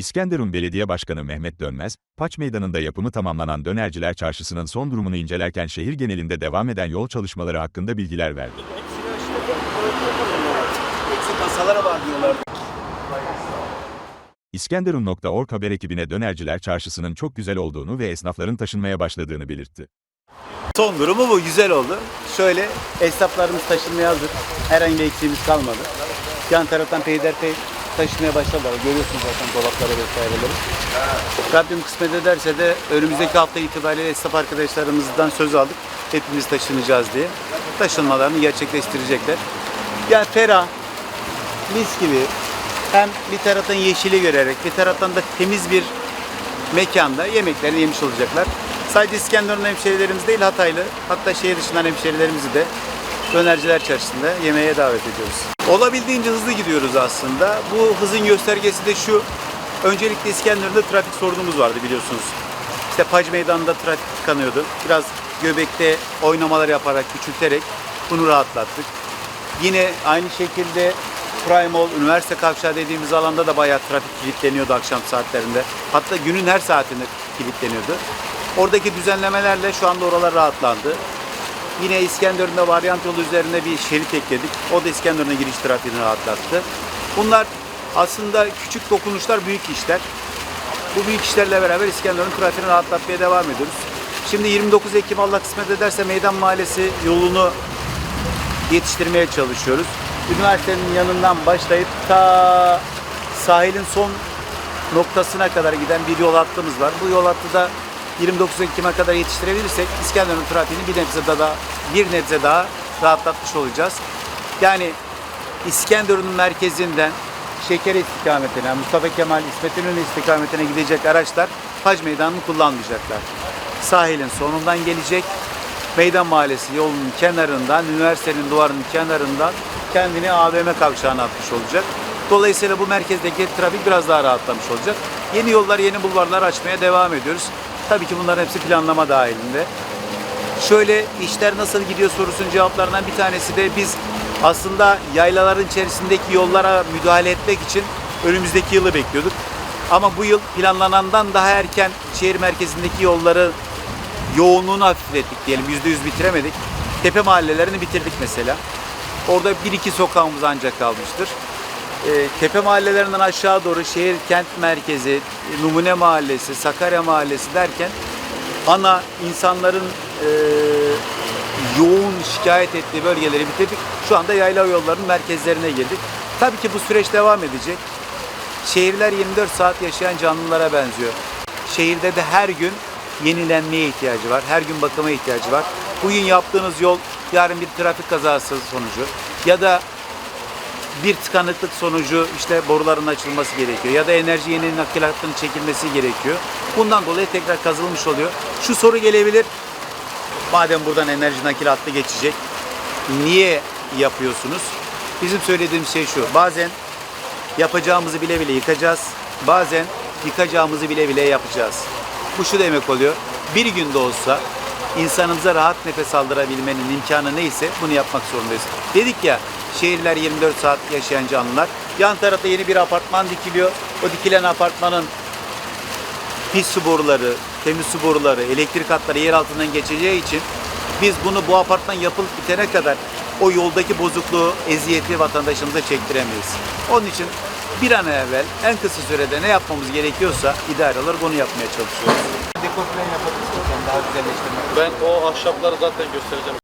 İskenderun Belediye Başkanı Mehmet Dönmez, Paç Meydanı'nda yapımı tamamlanan Dönerciler Çarşısı'nın son durumunu incelerken şehir genelinde devam eden yol çalışmaları hakkında bilgiler verdi. İskenderun.org haber ekibine Dönerciler Çarşısı'nın çok güzel olduğunu ve esnafların taşınmaya başladığını belirtti. Son durumu bu. Güzel oldu. Şöyle esnaflarımız taşınmaya hazır. Herhangi bir eksiğimiz kalmadı. Yan taraftan peyderpey taşınmaya başladılar. Görüyorsunuz zaten dolapları vesaireleri. Rabbim kısmet ederse de önümüzdeki hafta itibariyle esnaf arkadaşlarımızdan söz aldık. Hepimiz taşınacağız diye. Taşınmalarını gerçekleştirecekler. Yani ferah, mis gibi hem bir taraftan yeşili görerek bir taraftan da temiz bir mekanda yemeklerini yemiş olacaklar. Sadece İskenderun hemşehrilerimiz değil Hataylı hatta şehir dışından hemşehrilerimizi de Dönerciler Çarşısı'nda yemeğe davet ediyoruz. Olabildiğince hızlı gidiyoruz aslında. Bu hızın göstergesi de şu. Öncelikle İskenderun'da trafik sorunumuz vardı biliyorsunuz. İşte Pac Meydanı'nda trafik tıkanıyordu. Biraz göbekte oynamalar yaparak, küçülterek bunu rahatlattık. Yine aynı şekilde Prime Mall, üniversite kavşağı dediğimiz alanda da bayağı trafik kilitleniyordu akşam saatlerinde. Hatta günün her saatinde kilitleniyordu. Oradaki düzenlemelerle şu anda oralar rahatlandı. Yine İskenderun'da varyant yolu üzerine bir şerit ekledik. O da İskenderun'a giriş trafiğini rahatlattı. Bunlar aslında küçük dokunuşlar, büyük işler. Bu büyük işlerle beraber İskenderun trafiğini rahatlatmaya devam ediyoruz. Şimdi 29 Ekim Allah kısmet ederse Meydan Mahallesi yolunu yetiştirmeye çalışıyoruz. Üniversitenin yanından başlayıp ta sahilin son noktasına kadar giden bir yol hattımız var. Bu yol hattı da 29 Ekim'e kadar yetiştirebilirsek İskenderun trafiğini bir nebze daha bir nebze daha rahatlatmış olacağız. Yani İskenderun'un merkezinden Şeker istikametine, Mustafa Kemal İsmet İnönü istikametine gidecek araçlar Hac Meydanı'nı kullanmayacaklar. Sahilin sonundan gelecek, Meydan Mahallesi yolunun kenarından, üniversitenin duvarının kenarından kendini AVM kavşağına atmış olacak. Dolayısıyla bu merkezdeki trafik biraz daha rahatlamış olacak. Yeni yollar, yeni bulvarlar açmaya devam ediyoruz. Tabii ki bunların hepsi planlama dahilinde. Şöyle işler nasıl gidiyor sorusunun cevaplarından bir tanesi de biz aslında yaylaların içerisindeki yollara müdahale etmek için önümüzdeki yılı bekliyorduk. Ama bu yıl planlanandan daha erken şehir merkezindeki yolları yoğunluğunu hafiflettik diyelim. Yüzde yüz bitiremedik. Tepe mahallelerini bitirdik mesela. Orada bir iki sokağımız ancak kalmıştır. E, tepe mahallelerinden aşağı doğru şehir kent merkezi, Numune Mahallesi, Sakarya Mahallesi derken ana insanların e, yoğun şikayet ettiği bölgeleri bitirdik. Şu anda yayla yollarının merkezlerine girdik. Tabii ki bu süreç devam edecek. Şehirler 24 saat yaşayan canlılara benziyor. Şehirde de her gün yenilenmeye ihtiyacı var. Her gün bakıma ihtiyacı var. Bugün yaptığınız yol yarın bir trafik kazası sonucu ya da bir tıkanıklık sonucu işte boruların açılması gerekiyor ya da enerji yeni nakilatının çekilmesi gerekiyor. Bundan dolayı tekrar kazılmış oluyor. Şu soru gelebilir. Madem buradan enerji nakilatı geçecek niye yapıyorsunuz? Bizim söylediğimiz şey şu. Bazen yapacağımızı bile bile yıkacağız. Bazen yıkacağımızı bile bile yapacağız. Bu şu demek oluyor. Bir günde olsa insanımıza rahat nefes aldırabilmenin imkanı neyse bunu yapmak zorundayız. Dedik ya şehirler 24 saat yaşayan canlılar. Yan tarafta yeni bir apartman dikiliyor. O dikilen apartmanın pis su boruları, temiz su boruları, elektrik hatları yer altından geçeceği için biz bunu bu apartman yapılıp bitene kadar o yoldaki bozukluğu, eziyeti vatandaşımıza çektiremeyiz. Onun için bir an evvel en kısa sürede ne yapmamız gerekiyorsa idare olur bunu yapmaya çalışıyoruz. Dekor plan yapabiliriz daha güzelleştirmek. Ben o ahşapları zaten göstereceğim.